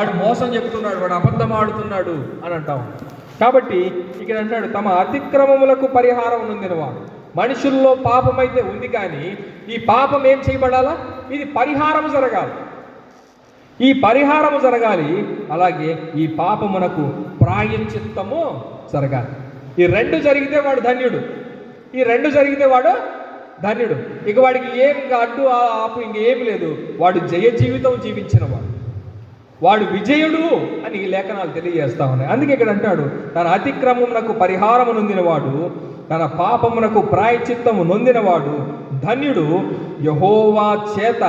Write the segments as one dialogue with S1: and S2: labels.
S1: వాడు మోసం చెప్తున్నాడు వాడు అబద్ధం ఆడుతున్నాడు అని అంటాం కాబట్టి ఇక్కడ అంటాడు తమ అతిక్రమములకు పరిహారం వాడు. మనుషుల్లో పాపం అయితే ఉంది కానీ ఈ పాపం ఏం చేయబడాలా? ఇది పరిహారం జరగాలి. ఈ పరిహారము జరగాలి అలాగే ఈ పాపమునకు ప్రాయచిత్తము జరగాలి. ఈ రెండు జరిగితే వాడు ధన్యుడు. ఈ రెండు జరిగితే వాడు ధన్యుడు. ఇక వాడికి ఏం ఇంకా అడ్డు ఆ- ఆపు ఇంకేం లేదు. వాడు జయ జీవితం జీవించిన వాడు. వాడు విజయుడు అని ఈ లేఖనాలు తెలియజేస్తా ఉన్నాయి. అందుకే ఇక్కడ అంటాడు తన అతిక్రమమునకు పరిహారము నొందినవాడు తన పాపమునకు ప్రాయచిత్తము నొందినవాడు ధన్యుడు యహోవా చేత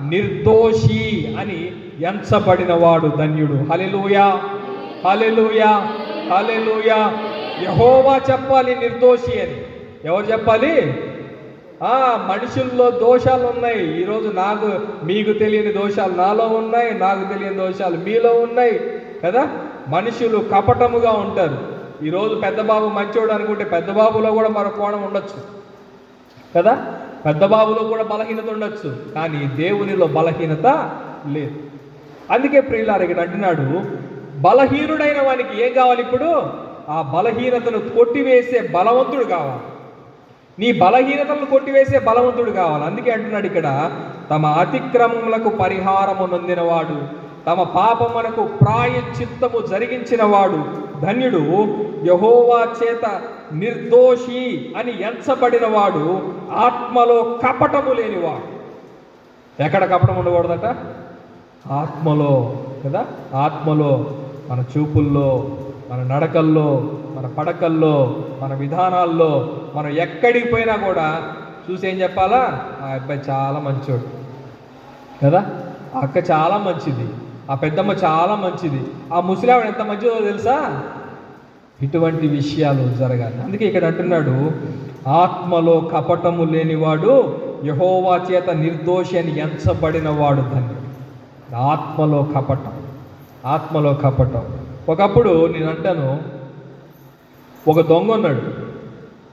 S1: నిర్దోషి అని ఎంచబడినవాడు ధన్యుడు. హలెలుయా హలెలుయా హలెలుయా యహోవా చెప్పాలి నిర్దోషి అని. ఎవరు చెప్పాలి? మనుషుల్లో దోషాలు ఉన్నాయి. ఈరోజు నాకు మీకు తెలియని దోషాలు నాలో ఉన్నాయి నాకు తెలియని దోషాలు మీలో ఉన్నాయి కదా? మనుషులు కపటముగా ఉంటారు. ఈరోజు పెద్ద బాబు మంచోడు అనుకుంటే పెద్ద బాబులో కూడా మరో కోణం ఉండొచ్చు కదా? పెద్ద బాబులో కూడా బలహీనత ఉండొచ్చు కానీ దేవునిలో బలహీనత లేదు. అందుకే ప్రియులారు ఇక్కడ అంటున్నాడు బలహీనుడైన వానికి ఏం కావాలి ఇప్పుడు? ఆ బలహీనతను కొట్టివేసే బలవంతుడు కావాలి. నీ బలహీనతలను కొట్టివేసే బలవంతుడు కావాలి. అందుకే అంటున్నాడు ఇక్కడ తమ అతిక్రమములకు పరిహారము నొందినవాడు తమ పాపమునకు ప్రాయచిత్తము జరిగించినవాడు ధన్యుడు. యహోవా చేత నిర్దోషి అని ఎంచబడినవాడు ఆత్మలో కపటము లేనివాడు. ఎక్కడ కపటం ఉండకూడదట? ఆత్మలో కదా? ఆత్మలో మన చూపుల్లో మన నడకల్లో మన పడకల్లో మన విధానాల్లో మనం ఎక్కడికి పోయినా కూడా చూసి ఏం చెప్పాలా? ఆ అబ్బాయి చాలా మంచోడు. కదా? ఆ అక్క చాలా మంచిది. ఆ పెద్దమ్మ చాలా మంచిది. ఆ ముసలావిడ ఎంత మంచిదో తెలుసా? ఇటువంటి విషయాలు జరగాలి. అందుకే ఇక్కడ అంటున్నాడు ఆత్మలో కపటము లేనివాడు యహోవా చేత నిర్దోషి అని ఎంచబడినవాడు ధన్యుడు. ఆత్మలో కపటం. ఆత్మలో కపటం. ఒకప్పుడు నేను అంటాను ఒక దొంగ ఉన్నాడు.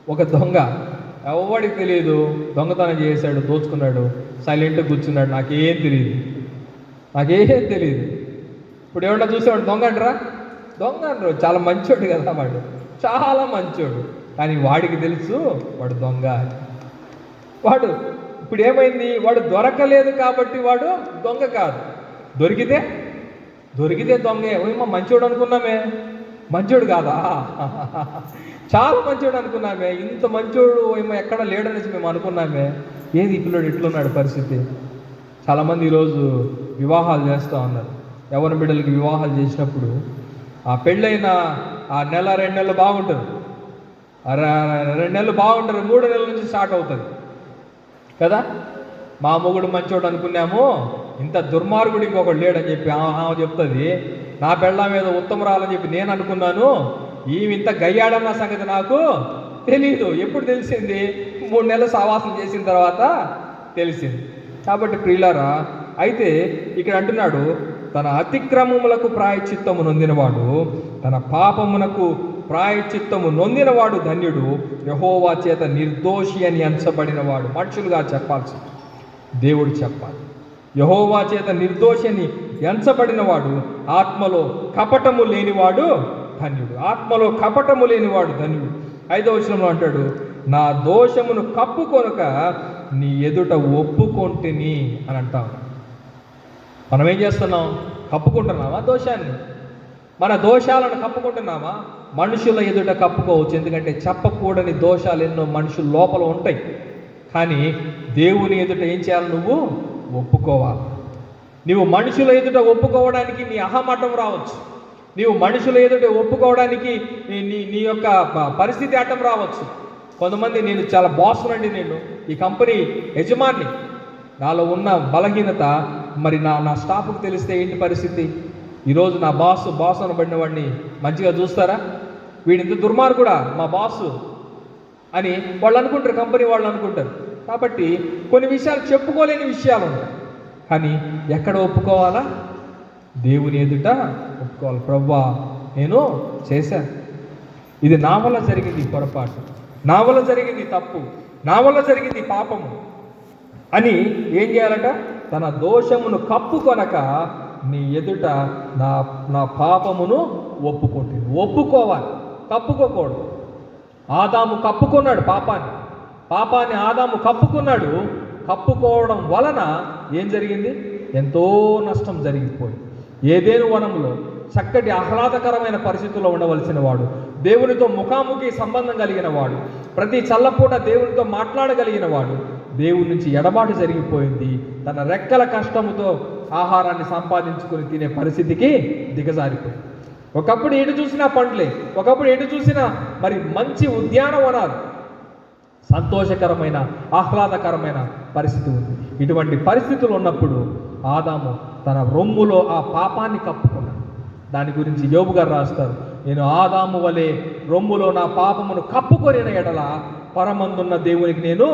S1: ఒక దొంగ. ఎవడికి తెలియదు దొంగతనం చేశాడు దోచుకున్నాడు సైలెంట్గా కూర్చున్నాడు నాకేం తెలియదు నాకేం తెలియదు ఇప్పుడు ఏమన్నా చూసేవాడు దొంగ అంటారా? దొంగ అంటారు. చాలా మంచోడు కదా వాడు. చాలా మంచోడు. కానీ వాడికి తెలుసు వాడు దొంగ. వాడు ఇప్పుడు ఏమైంది వాడు దొరకలేదు కాబట్టి వాడు దొంగ కాదు. దొరికితే? దొరికితే దొంగే ఏమో మంచోడు అనుకున్నామే. మంచోడు కాదా? చాలా మంచోడు అనుకున్నామే. ఇంత మంచోడు ఏమో ఎక్కడ లేడనేసి మేము అనుకున్నామే. ఏది ఈ పిల్లడు ఇట్లున్నాడు పరిస్థితి? చాలామంది ఈరోజు వివాహాలు చేస్తూ ఉన్నారు. ఎవరి బిడ్డలకి వివాహాలు చేసినప్పుడు ఆ పెళ్ళైన ఆ నెల రెండు నెలలు బాగుంటుంది. రెండు నెలలు బాగుంటారు మూడు నెలల నుంచి స్టార్ట్ అవుతుంది. కదా? మా మొగుడు మంచోడు అనుకున్నాము. ఇంత దుర్మార్గుడు ఇంకొకడు లేడని చెప్పి ఆ- ఆమె చెప్తుంది. నా పెళ్ళ మీద ఉత్తమరాలని చెప్పి నేను అనుకున్నాను. ఈమె ఇంత గయ్యాడన్న సంగతి నాకు తెలియదు ఎప్పుడు తెలిసింది? మూడు నెలలు సావాసం చేసిన తర్వాత తెలిసింది. కాబట్టి ప్రియులారా అయితే ఇక్కడ అంటున్నాడు తన అతిక్రమములకు ప్రాయచిత్తము నొందినవాడు తన పాపమునకు ప్రాయచిత్తము నొందినవాడు ధన్యుడు యహోవా చేత నిర్దోషి అని అంచబడినవాడు. మనుషులుగా చెప్పాల్సి దేవుడు చెప్పాలి. యహోవా చేత నిర్దోషి అని ఎంచబడినవాడు ఆత్మలో కపటము లేనివాడు ధన్యుడు. ఆత్మలో కపటము లేనివాడు ధన్యుడు. ఐదవ వచనంలో అంటాడు నా దోషమును కప్పుకొనక నీ ఎదుట ఒప్పుకొంటిని అని అంటాం. మనం ఏం చేస్తున్నాం? కప్పుకుంటున్నామా దోషాన్ని? మన దోషాలను కప్పుకుంటున్నామా? మనుషుల ఎదుట కప్పుకోవచ్చు. ఎందుకంటే చెప్పకూడని దోషాలు ఎన్నో మనుషుల లోపల ఉంటాయి. కానీ దేవుని ఎదుట ఏం చేయాలి నువ్వు? ఒప్పుకోవాలి. నీవు మనుషుల ఎదుట ఒప్పుకోవడానికి నీ అహమటం రావచ్చు. నీవు మనుషుల ఎదుట ఒప్పుకోవడానికి నీ నీ యొక్క పరిస్థితి అడ్డం రావచ్చు. కొంతమంది నేను చాలా బాసునండి నేను. ఈ కంపెనీ యజమాని. నాలో ఉన్న బలహీనత మరి నా నా స్టాఫ్కు తెలిస్తే ఏంటి పరిస్థితి? ఈరోజు నా బాస్ బాస్ అనబడిన వాడిని మంచిగా చూస్తారా? వీడింత దుర్మార్గుడా? మా బాసు అని వాళ్ళు అనుకుంటారు కంపెనీ వాళ్ళు అనుకుంటారు. కాబట్టి కొన్ని విషయాలు చెప్పుకోలేని విషయాలు ఉంటాయి కానీ ఎక్కడ ఒప్పుకోవాలా? దేవుని ఎదుట ఒప్పుకోవాలి. ప్రవ్వా నేను చేశాను. ఇది నా వల్ల జరిగింది పొరపాటు. నా వల్ల జరిగింది తప్పు. నా వల్ల జరిగింది పాపము. అని ఏం చేయాలట? తన దోషమును కప్పుకొనక నీ ఎదుట నా నా పాపమును ఒప్పుకుంటుంది. ఒప్పుకోవాలి. కప్పుకోకూడదు ఆదాము కప్పుకున్నాడు పాపాన్ని. పాపాన్ని ఆదాము కప్పుకున్నాడు. కప్పుకోవడం వలన ఏం జరిగింది? ఎంతో నష్టం జరిగిపోయింది ఏదేను వనంలో చక్కటి ఆహ్లాదకరమైన పరిస్థితుల్లో ఉండవలసిన వాడు దేవునితో ముఖాముఖి సంబంధం కలిగిన వాడు ప్రతి చల్లపూట దేవునితో మాట్లాడగలిగిన వాడు దేవుడి నుంచి ఎడబాటు జరిగిపోయింది. తన రెక్కల కష్టముతో ఆహారాన్ని సంపాదించుకొని తినే పరిస్థితికి దిగజారిపోయింది. ఒకప్పుడు ఎటు చూసినా పండ్లే ఒకప్పుడు ఎటు చూసినా మరి మంచి ఉద్యానవనాలు సంతోషకరమైన ఆహ్లాదకరమైన పరిస్థితి ఉంది. ఇటువంటి పరిస్థితులు ఉన్నప్పుడు ఆదాము తన రొమ్ములో ఆ పాపాన్ని కప్పుకున్నాడు. దాని గురించి యోబు గారు రాస్తారు. నేను ఆదాము వలె రొమ్ములో నా పాపమును కప్పుకొనిన ఎడల పరమందున్న దేవునికి నేను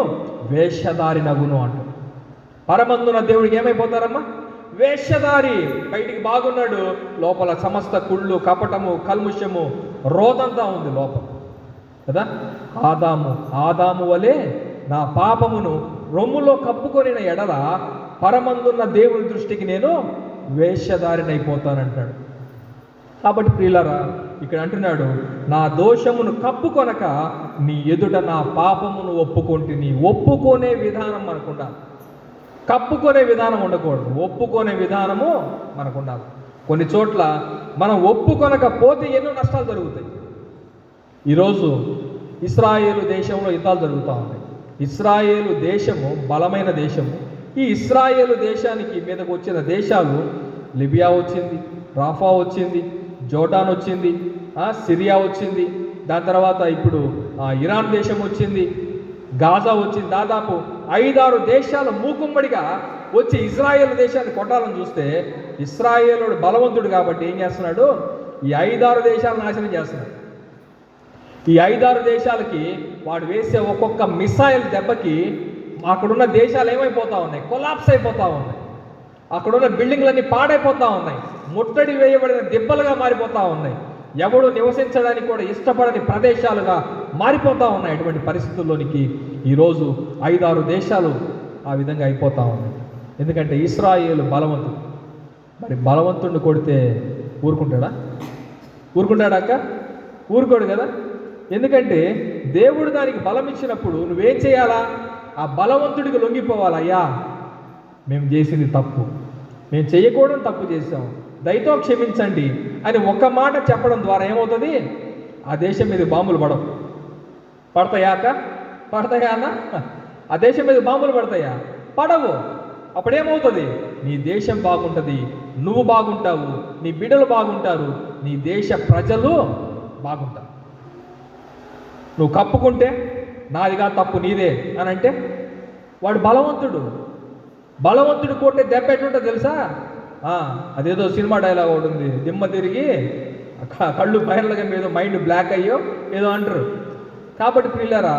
S1: వేషధారి నగును అంటాడు. పరమందున్న దేవుడికి ఏమైపోతారమ్మా? వేషధారి. బయటికి బాగున్నాడు. లోపల సమస్త కుళ్ళు కపటము కల్ముషము రోదంతా ఉంది లోపల. కదా? ఆదాము. ఆదాము వలె నా పాపమును రొమ్ములో కప్పుకొనిన ఎడల పరమందున్న దేవుని దృష్టికి నేను వేషధారినైపోతానంటాడు కాబట్టి ప్రియులరా ఇక్కడ అంటున్నాడు నా దోషమును కప్పుకొనక నీ ఎదుట నా పాపమును ఒప్పుకుంటే నీ ఒప్పుకొనే విధానం మనకుండా కప్పుకొనే విధానం ఉండకూడదు. ఒప్పుకొనే విధానము మనకుండాలి. కొన్ని చోట్ల మనం ఒప్పుకొనకపోతే ఎన్నో నష్టాలు జరుగుతాయి. ఈరోజు ఇస్రాయేలు దేశంలో యుద్ధాలు జరుగుతూ ఉన్నాయి. ఇస్రాయేలు దేశము బలమైన దేశము. ఈ ఇస్రాయేలు దేశానికి మీదకు వచ్చిన దేశాలు లిబియా వచ్చింది రాఫా వచ్చింది జోర్డాన్ వచ్చింది సిరియా వచ్చింది. దాని తర్వాత ఇప్పుడు ఆ, ఇరాన్ దేశం వచ్చింది గాజా వచ్చింది. దాదాపు ఐదారు దేశాలు మూకుమ్మడిగా వచ్చి ఇజ్రాయేల్ దేశాన్ని కొట్టాలని చూస్తే ఇస్రాయేలుడు బలవంతుడు కాబట్టి ఏం చేస్తున్నాడు? ఈ ఐదారు దేశాలను నాశనం చేస్తున్నాడు. ఈ ఐదారు దేశాలకి వాడు వేసే ఒక్కొక్క మిసైల్ దెబ్బకి అక్కడున్న దేశాలు ఏమైపోతా ఉన్నాయి? కొలాప్స్ అయిపోతా ఉన్నాయి. అక్కడున్న బిల్డింగ్లన్నీ పాడైపోతా ఉన్నాయి. ముట్టడి వేయబడిన దెబ్బలుగా మారిపోతా ఉన్నాయి. ఎవడు నివసించడానికి కూడా ఇష్టపడని ప్రదేశాలుగా మారిపోతా ఉన్నాయి. అటువంటి పరిస్థితుల్లోనికి ఈరోజు ఐదారు దేశాలు ఆ విధంగా అయిపోతా ఉన్నాయి. ఎందుకంటే ఇస్రాయేల్ బలవంతుడు. మరి బలవంతుడిని కొడితే ఊరుకుంటాడా? ఊరుకుంటాడాక అక్క? ఊరుకోడు కదా? ఎందుకంటే దేవుడు దానికి బలం ఇచ్చినప్పుడు నువ్వేం చేయాలా? ఆ బలవంతుడికి లొంగిపోవాలయ్యా మేము చేసింది తప్పు. మేము చేయకూడదు తప్పు చేసాం దయతో క్షమించండి అని ఒక్క మాట చెప్పడం ద్వారా ఏమవుతుంది? ఆ దేశం మీద బాంబులు పడవు. పడతాయాక పడతాయా అన్న? ఆ దేశం మీద బాంబులు పడతాయా? పడవు. అప్పుడేమవుతుంది? నీ దేశం బాగుంటుంది. నువ్వు బాగుంటావు. నీ బిడ్డలు బాగుంటారు. నీ దేశ ప్రజలు బాగుంటారు. నువ్వు కప్పుకుంటే నాదిగా తప్పు నీదే అని అంటే వాడు బలవంతుడు. బలవంతుడు కొట్టే దెబ్బ ఎట్లుంటుంది తెలుసా? అదేదో సినిమా డైలాగ్ ఒకటి ఉంది. దిమ్మ తిరిగి కళ్ళు బయర్లగా మీద మైండ్ బ్లాక్ అయ్యో ఏదో అంటారు. కాబట్టి పిల్లరా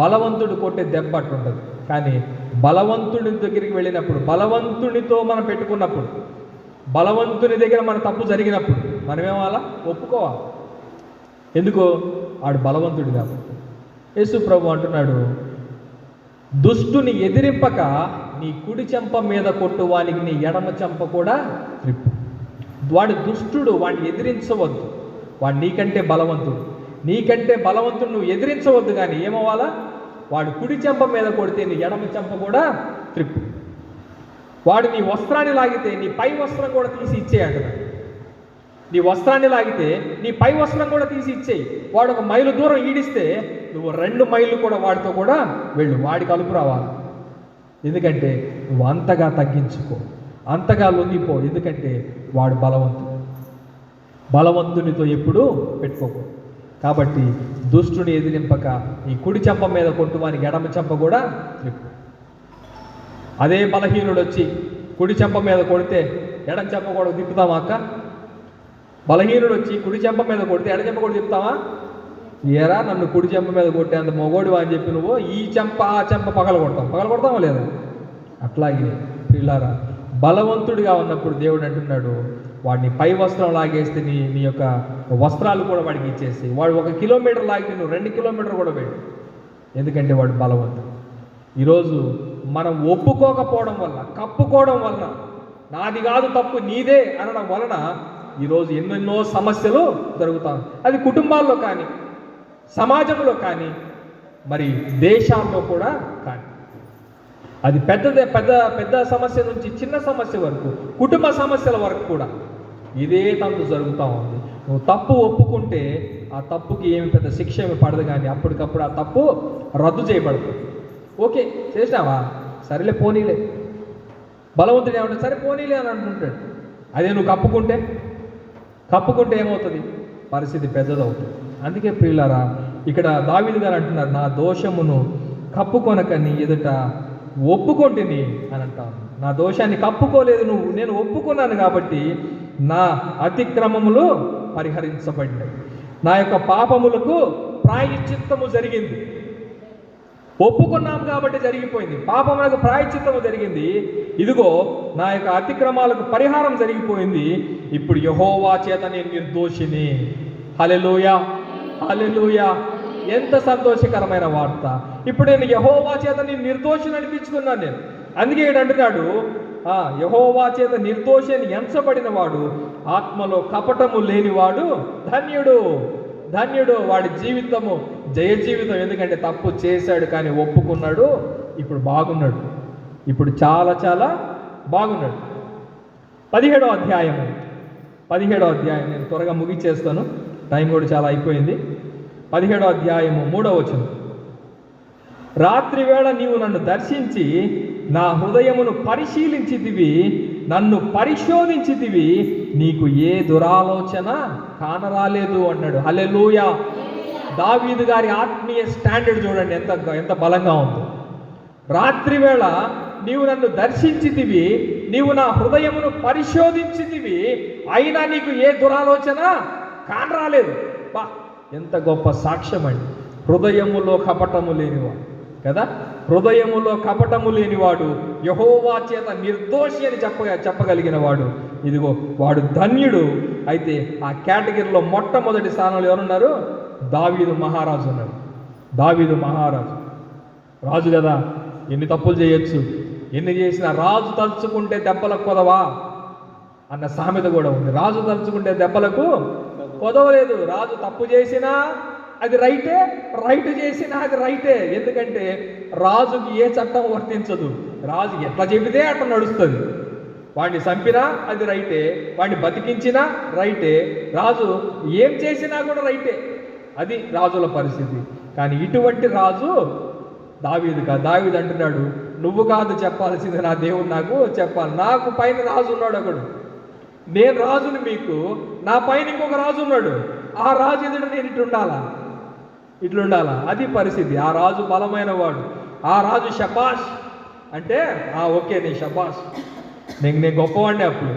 S1: బలవంతుడు కొట్టే దెబ్బ అట్లుంటుంది. కానీ బలవంతుడి దగ్గరికి వెళ్ళినప్పుడు బలవంతునితో మనం పెట్టుకున్నప్పుడు బలవంతుని దగ్గర మన తప్పు జరిగినప్పుడు మనమేమాలా ఒప్పుకోవాలి. ఎందుకో ఆడు బలవంతుడు కాబట్టి యేసు ప్రభు అంటున్నాడు దుష్టుని ఎదిరింపక నీ కుడి చెంప మీద కొట్టువానికి నీ ఎడమ చెంప కూడా త్రిప్పు. వాడు దుష్టుడు వాడిని ఎదిరించవద్దు. వాడు నీకంటే బలవంతుడు. నీకంటే బలవంతుడు నువ్వు ఎదిరించవద్దు కానీ ఏమవ్వాలా? వాడు కుడి చెంప మీద కొడితే నీ ఎడమ చెంప కూడా త్రిప్పు. వాడు నీ వస్త్రాన్ని లాగితే నీ పై వస్త్రం కూడా తీసి ఇచ్చేయంటున్నాడు నీ వస్త్రాన్ని లాగితే నీ పై వస్త్రం కూడా తీసి ఇచ్చేయి. వాడు ఒక మైలు దూరం ఈడిస్తే నువ్వు రెండు మైళ్ళు కూడా వాడితో కూడా వెళ్ళు. వాడి కలుపు రావాలి. ఎందుకంటే నువ్వు అంతగా తగ్గించుకో. అంతగా లొంగిపో. ఎందుకంటే వాడు బలవంతుడు. బలవంతునితో ఎప్పుడూ పెట్టుకోకూడదు. కాబట్టి దుష్టుని ఎదిరింపక ఈ కుడి చెంప మీద కొట్టువానికి ఎడమ చెంప కూడా చెప్పు అదే బలహీనుడు వచ్చి కుడి చెంప మీద కొడితే ఎడం చెంప కూడా తిప్పుతామా అక్క? బలహీనుడు వచ్చి కుడి చెంప మీద కొడితే ఎడ చెంప కూడా చెప్తావా? ఏరా నన్ను కుడి చెంప మీద కొట్టేంత మొగోడు అని చెప్పి నువ్వు ఈ చెంప ఆ చెంప పగల కొడతాం పగల కొడతావా లేదా? అట్లాగే పిల్లారా బలవంతుడిగా ఉన్నప్పుడు దేవుడు అంటున్నాడు వాడిని పై వస్త్రం లాగేస్తే నీ నీ యొక్క వస్త్రాలు కూడా వాడికి ఇచ్చేసి వాడు ఒక కిలోమీటర్ లాగితే నువ్వు రెండు కిలోమీటర్ కూడా వెళ్ళు. ఎందుకంటే వాడు బలవంతుడు. ఈరోజు మనం ఒప్పుకోకపోవడం వల్ల కప్పుకోవడం వల్ల నాది కాదు తప్పు నీదే అనడం వలన ఈరోజు ఎన్నెన్నో సమస్యలు జరుగుతాయి అది కుటుంబాల్లో కానీ సమాజంలో కానీ మరి దేశాల్లో కూడా కానీ. అది పెద్దదే పెద్ద పెద్ద సమస్య నుంచి చిన్న సమస్య వరకు కుటుంబ సమస్యల వరకు కూడా ఇదే తంతు జరుగుతూ ఉంది. నువ్వు తప్పు ఒప్పుకుంటే ఆ తప్పుకి ఏమి పెద్ద శిక్ష ఏమి పడదు కానీ అప్పటికప్పుడు ఆ తప్పు రద్దు చేయబడుతుంది. ఓకే చేసినావా? సరేలే పోనీలే. బలవంతుడు ఏమంటాడు? సరే పోనీలే అని అంటుంటాడు. అదే నువ్వు కప్పుకుంటే? కప్పుకుంటే ఏమవుతుంది? పరిస్థితి పెద్దదవుతుంది. అందుకే ప్రియులారా ఇక్కడ దావీదు గారు అంటున్నారు నా దోషమును కప్పుకొనక నీ ఎదుట ఒప్పుకొంటిని అని అంటాను నా దోషాన్ని కప్పుకోలేదు నువ్వు నేను ఒప్పుకున్నాను కాబట్టి నా అతిక్రమములు పరిహరించబడినాయి నా యొక్క పాపములకు ప్రాయశ్చిత్తము జరిగింది. ఒప్పుకున్నాం కాబట్టి జరిగిపోయింది. పాపములకు ప్రాయచిత్తము జరిగింది. ఇదిగో నా యొక్క అతిక్రమాలకు పరిహారం జరిగిపోయింది. ఇప్పుడు యహోవా చేత నేను నిర్దోషిని. హలెలుయా హలెలుయా ఎంత సంతోషకరమైన వార్త. ఇప్పుడు నేను యహోవా చేత నేను నిర్దోషిని అనిపించుకున్నాను నేను. అందుకే ఇక్కడ అంటున్నాడు ఆ యహోవా చేత నిర్దోషిని ఎంచబడిన వాడు ఆత్మలో కపటము లేనివాడు ధన్యుడు. ధన్యుడు. వాడి జీవితము జయ జీవితం. ఎందుకంటే తప్పు చేశాడు కానీ ఒప్పుకున్నాడు. ఇప్పుడు బాగున్నాడు. ఇప్పుడు చాలా చాలా బాగున్నాడు. పదిహేడో అధ్యాయము పదిహేడో అధ్యాయం. నేను త్వరగా ముగిచ్చేస్తాను టైం కూడా చాలా అయిపోయింది. పదిహేడో అధ్యాయము మూడో వచనం. రాత్రి వేళ నీవు నన్ను దర్శించి నా హృదయమును పరిశీలించితివి నన్ను పరిశోధించితివి నీకు ఏ దురాలోచన కానరాలేదు అన్నాడు. హలెలూయా దావీదు గారి ఆత్మీయ స్టాండర్డ్ చూడండి ఎంత ఎంత బలంగా ఉందో. రాత్రి వేళ నీవు నన్ను దర్శించితివి నీవు నా హృదయమును పరిశోధించితివి అయినా నీకు ఏ దురాలోచన కానరాలేదు. బా ఎంత గొప్ప సాక్ష్యం అండి హృదయములో కపటము లేనివాడు కదా? హృదయములో కపటము లేనివాడు యహోవా చేత నిర్దోషి అని చెప్ప చెప్పగలిగిన వాడు ఇదిగో వాడు ధన్యుడు. అయితే ఆ కేటగిరీలో మొట్టమొదటి స్థానంలో ఎవరున్నారు? దావీదు మహారాజు ఉన్నారు. దావీదు మహారాజు. రాజు కదా ఎన్ని తప్పులు చేయొచ్చు? ఎన్ని చేసినా రాజు తలుచుకుంటే దెబ్బలకు కొదవా? అన్న సామెత కూడా ఉంది. రాజు తలుచుకుంటే దెబ్బలకు కొదవలేదు. రాజు తప్పు చేసినా అది రైటే రైట్ చేసినా అది రైటే. ఎందుకంటే రాజుకి ఏ చట్టం వర్తించదు? రాజు ఎట్లా చెబితే అట్లా నడుస్తుంది. వాడిని చంపినా అది రైటే వాడిని బతికించినా రైటే. రాజు ఏం చేసినా కూడా రైటే. అది రాజుల పరిస్థితి. కానీ ఇటువంటి రాజు దావీదు కాదు దావీదు అంటున్నాడు నువ్వు కాదు చెప్పాల్సింది నా దేవుడు నాకు చెప్పాలి. నాకు పైన రాజు ఉన్నాడు ఒకడు నేను రాజుని మీకు నా పైన ఇంకొక రాజు ఉన్నాడు. ఆ రాజు ఎదుట నేను ఇటు ఉండాలా ఇట్లుండాల? అది పరిస్థితి. ఆ రాజు బలమైన వాడు. ఆ రాజు షబాష్ అంటే ఆ ఓకే నీ షబాష్ నేను నేను గొప్పవాడిని అప్పుడు.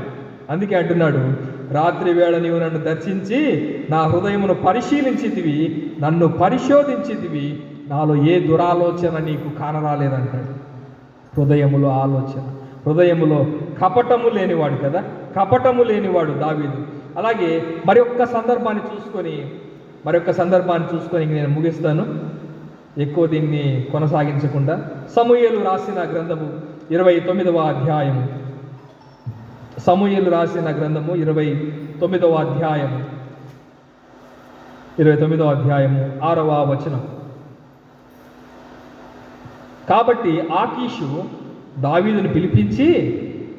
S1: అందుకే అంటున్నాడు రాత్రి వేళ నీవు నన్ను దర్శించి నా హృదయమును పరిశీలించితివి నన్ను పరిశోధించితివి నాలో ఏ దురాలోచన నీకు కానరాలేదంటాడు. హృదయములో ఆలోచన. హృదయములో కపటము లేనివాడు కదా? కపటము లేనివాడు దావీదు. అలాగే మరి ఒక్క సందర్భాన్ని చూసుకొని మరొక సందర్భాన్ని చూసుకొని నేను ముగిస్తాను. ఎక్కువ దీన్ని కొనసాగించకుండా సమూహలు రాసిన గ్రంథము ఇరవై తొమ్మిదవ అధ్యాయము. సమూహలు రాసిన గ్రంథము ఇరవై తొమ్మిదవ అధ్యాయము. ఇరవై తొమ్మిదవ అధ్యాయము ఆరవ వచనం. కాబట్టి ఆకీషు దావీదును పిలిపించి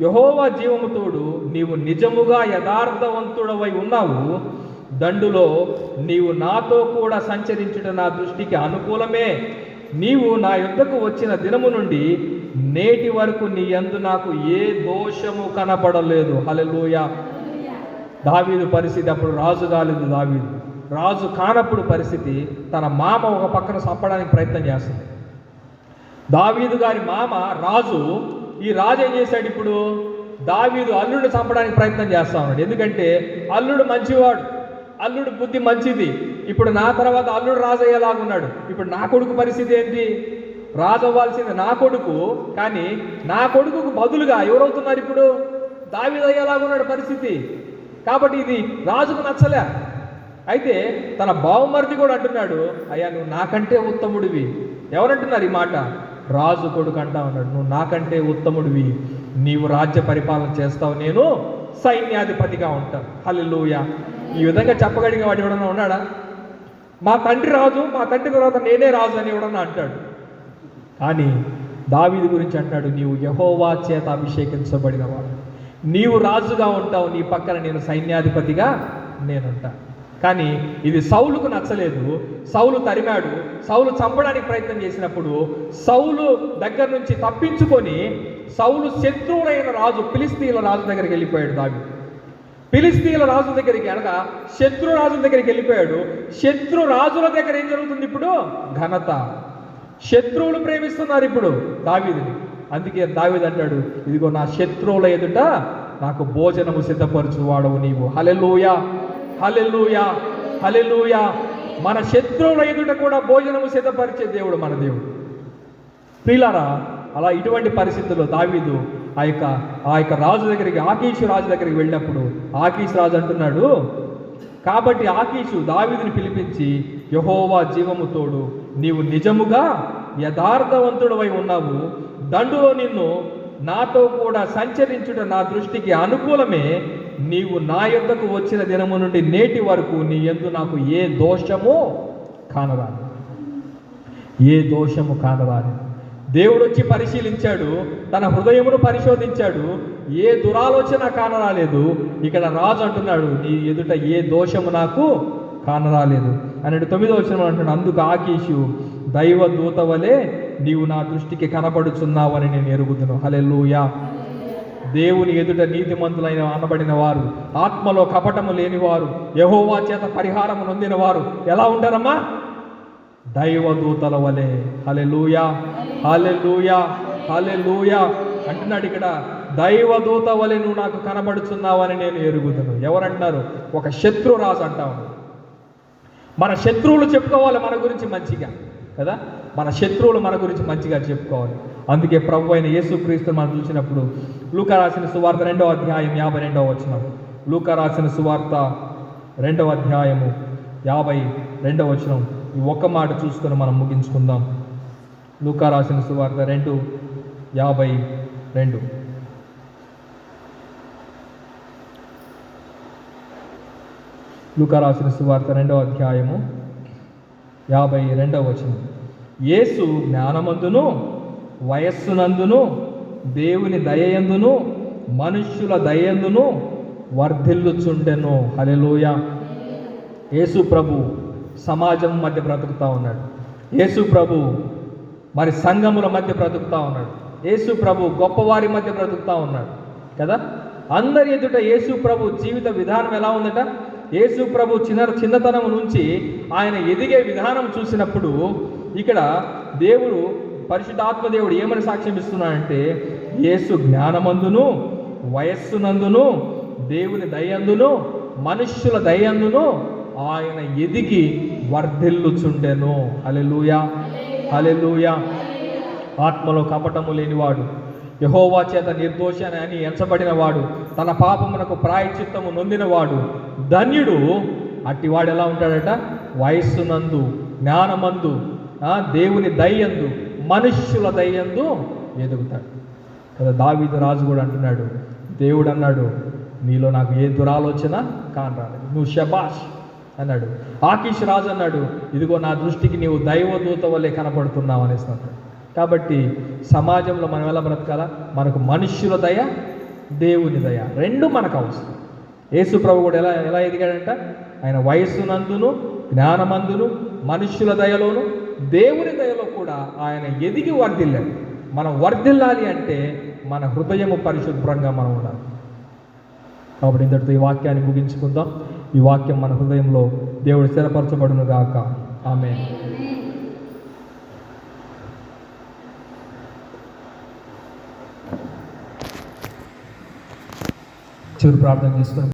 S1: యహోవా జీవము తోడు నీవు నిజముగా యథార్థవంతుడవై ఉన్నావు. దండులో నీవు నాతో కూడా సంచరించుట నా దృష్టికి అనుకూలమే. నీవు నా యుద్ధకు వచ్చిన దినము నుండి నేటి వరకు నీ యందు నాకు ఏ దోషము కనపడలేదు. హల్లెలూయా. దావీదు పరిస్థితి అప్పుడు రాజు కాలేదు దావీదు. రాజు కానప్పుడు పరిస్థితి తన మామ ఒక పక్కన చంపడానికి ప్రయత్నం చేస్తుంది. దావీదు గారి మామ రాజు ఈ రాజు ఏం చేశాడు ఇప్పుడు? దావీదు అల్లుడిని చంపడానికి ప్రయత్నం చేస్తా ఉన్నాడు. ఎందుకంటే అల్లుడు మంచివాడు. అల్లుడు బుద్ధి మంచిది. ఇప్పుడు నా తర్వాత అల్లుడు రాజు అయ్యేలాగున్నాడు ఇప్పుడు నా కొడుకు పరిస్థితి ఏంటి? రాజు అవ్వాల్సింది నా కొడుకు కానీ నా కొడుకుకు బదులుగా ఎవరవుతున్నారు ఇప్పుడు? దావిదయ్యేలాగున్నాడు పరిస్థితి. కాబట్టి ఇది రాజుకు నచ్చలే. అయితే తన బావమరిది కూడా అంటున్నాడు అయ్యా నువ్వు నాకంటే ఉత్తముడివి. ఎవరంటున్నారు ఈ మాట? రాజు కొడుకు అంటా ఉన్నాడు నువ్వు నాకంటే ఉత్తముడివి. నీవు రాజ్య పరిపాలన చేస్తావు నేను సైన్యాధిపతిగా ఉంటాను హల్లెలూయా. ఈ విధంగా చెప్పగలిగిన వాడు ఎవడన్నా ఉన్నాడా? మా తండ్రి రాజు మా తండ్రి తర్వాత నేనే రాజు అని ఎవడన్నా అంటాడు? కానీ దావీది గురించి అంటాడు నీవు యహోవా చేత అభిషేకించబడిన వాడు నీవు రాజుగా ఉంటావు నీ పక్కన నేను సైన్యాధిపతిగా నేనుంటా. కానీ ఇది సౌలుకు నచ్చలేదు. సౌలు తరిమాడు. సౌలు చంపడానికి ప్రయత్నం చేసినప్పుడు సౌలు దగ్గర నుంచి తప్పించుకొని సౌలు శత్రువులైన రాజు ఫిలిస్తీన్ల రాజు దగ్గరికి వెళ్ళిపోయాడు దావి ఫిలిస్తీన్ల రాజు దగ్గరికి అనగా శత్రు రాజుల దగ్గరికి వెళ్ళిపోయాడు. శత్రు రాజుల దగ్గర ఏం జరుగుతుంది ఇప్పుడు? ఘనత. శత్రువులు ప్రేమిస్తున్నారు ఇప్పుడు దావీదిని. అందుకే దావీది అంటాడు ఇదిగో నా శత్రువుల ఎదుట నాకు భోజనము సిద్ధపరచువాడవు నీవు. హలెలుయా హలెలుయా హలెలూయా మన శత్రువుల ఎదుట కూడా భోజనము సిద్ధపరిచే దేవుడు మన దేవుడు. ప్రియులారా అలా ఇటువంటి పరిస్థితుల్లో దావీదు ఆ యొక్క ఆ యొక్క రాజు దగ్గరికి ఆకీషు రాజు దగ్గరికి వెళ్ళినప్పుడు ఆకీష్ రాజు అంటున్నాడు. కాబట్టి ఆకీషు దావిదిని పిలిపించి యహోవా జీవము తోడు నీవు నిజముగా యథార్థవంతుడవై ఉన్నావు. దండులో నిన్ను నాతో కూడా సంచరించుట నా దృష్టికి అనుకూలమే. నీవు నా యొద్దకు వచ్చిన దినము నుండి నేటి వరకు నీ ఎందు నాకు ఏ దోషము కానరాదు. ఏ దోషము కానరాదు. దేవుడు వచ్చి పరిశీలించాడు తన హృదయమును పరిశోధించాడు ఏ దురాలోచన కానరాలేదు. ఇక్కడ రాజు అంటున్నాడు నీ ఎదుట ఏ దోషము నాకు కానరాలేదు. అన్నట్టు తొమ్మిదో వచ్చిన అంటున్నాడు అందుకు ఆకీషు దైవ దూత వలె నీవు నా దృష్టికి కనపడుచున్నావని నేను ఎరుగుతున్నాను హలెల్లుయా. దేవుని ఎదుట నీతిమంతులైన అనబడిన వారు ఆత్మలో కపటము లేనివారు యహోవా చేత పరిహారం నొందిన వారు ఎలా ఉంటారమ్మా? దైవదూతల వలె. హలెలుయా హలెలుయా హలెలుయా అంటున్నాడు ఇక్కడ దైవదూత వలె నువ్వు నాకు కనబడుచున్నావని నేను ఎరుగుదును. ఎవరంటారు ఒక శత్రురాజు అంటావు మన శత్రువులు చెప్పుకోవాలి మన గురించి మంచిగా కదా? మన శత్రువులు మన గురించి మంచిగా చెప్పుకోవాలి. అందుకే ప్రభు అయిన యేసుక్రీస్తు మనం చూసినప్పుడు లూక రాసిన సువార్త రెండవ అధ్యాయం యాభై రెండవ వచనం. లూక రాసిన సువార్త రెండవ అధ్యాయము యాభై రెండవ వచనం. ఈ ఒక్క మాట చూసుకొని మనం ముగించుకుందాం. లూకా రాసిన సువార్త రెండు యాభై రెండు. లూకా రాసిన సువార్త రెండవ అధ్యాయము యాభై రెండవ వచనం. యేసు జ్ఞానమందును వయస్సునందును దేవుని దయయందును మనుష్యుల దయందును వర్ధిల్లుచుండెను. హలెలోయ యేసు ప్రభు సమాజం మధ్య బ్రతుకుతా ఉన్నాడు. యేసు ప్రభు మరి సంఘముల మధ్య బ్రతుకుతా ఉన్నాడు. యేసు ప్రభు గొప్పవారి మధ్య బ్రతుకుతా ఉన్నాడు. కదా? అందరి ఎదుట యేసు ప్రభు జీవిత విధానం ఎలా ఉందట? యేసు ప్రభు చిన్న చిన్నతనం నుంచి ఆయన ఎదిగే విధానం చూసినప్పుడు ఇక్కడ దేవుడు పరిశుద్ధాత్మ దేవుడు ఏమని సాక్ష్యం ఇస్తున్నాడంటే యేసు జ్ఞానమందును వయస్సునందును దేవుని దయందును మనుష్యుల దయందును ఆయన ఎదిగి వర్ధిల్లుచుండెను. అలెలుయా అలెలుయా ఆత్మలో కపటము లేనివాడు. యహోవా చేత నిర్దోషి అని ఎంచబడిన వాడు తన పాపమునకు ప్రాయచిత్తము నొందినవాడు. ధన్యుడు అట్టివాడు ఎలా ఉంటాడట? వయస్సునందు జ్ఞానమందు దేవుని దయ్యందు మనుష్యుల దయ్యందు ఎదుగుతాడు. కదా దావీదు రాజు కూడా అంటున్నాడు దేవుడు అన్నాడు నీలో నాకు ఏ దురాలోచన కానరాలేదు. నువ్వు శబాష్ అన్నాడు. ఆకీష్ రాజు అన్నాడు ఇదిగో నా దృష్టికి నీవు దైవదూత వల్లే కనపడుతున్నావు అనేసి కాబట్టి సమాజంలో మనం ఎలా బ్రతకాలా? మనకు మనుష్యుల దయ దేవుని దయ రెండు మనకు అవసరం. యేసు ప్రభు కూడా ఎలా ఎలా ఎదిగాడంట? ఆయన వయస్సునందును జ్ఞానమందును మనుష్యుల దయలోను దేవుని దయలో కూడా ఆయన ఎదిగి వర్ధిల్లాడు. మనం వర్ధిల్లాలి అంటే మన హృదయము పరిశుభ్రంగా మనం ఉండాలి. కాబట్టి ఇంతటితో ఈ వాక్యాన్ని ముగించుకుందాం. ఈ వాక్యం మన హృదయంలో దేవుడు స్థిరపరచబడును గాక ఆమె చివరి ప్రార్థన చేసుకొని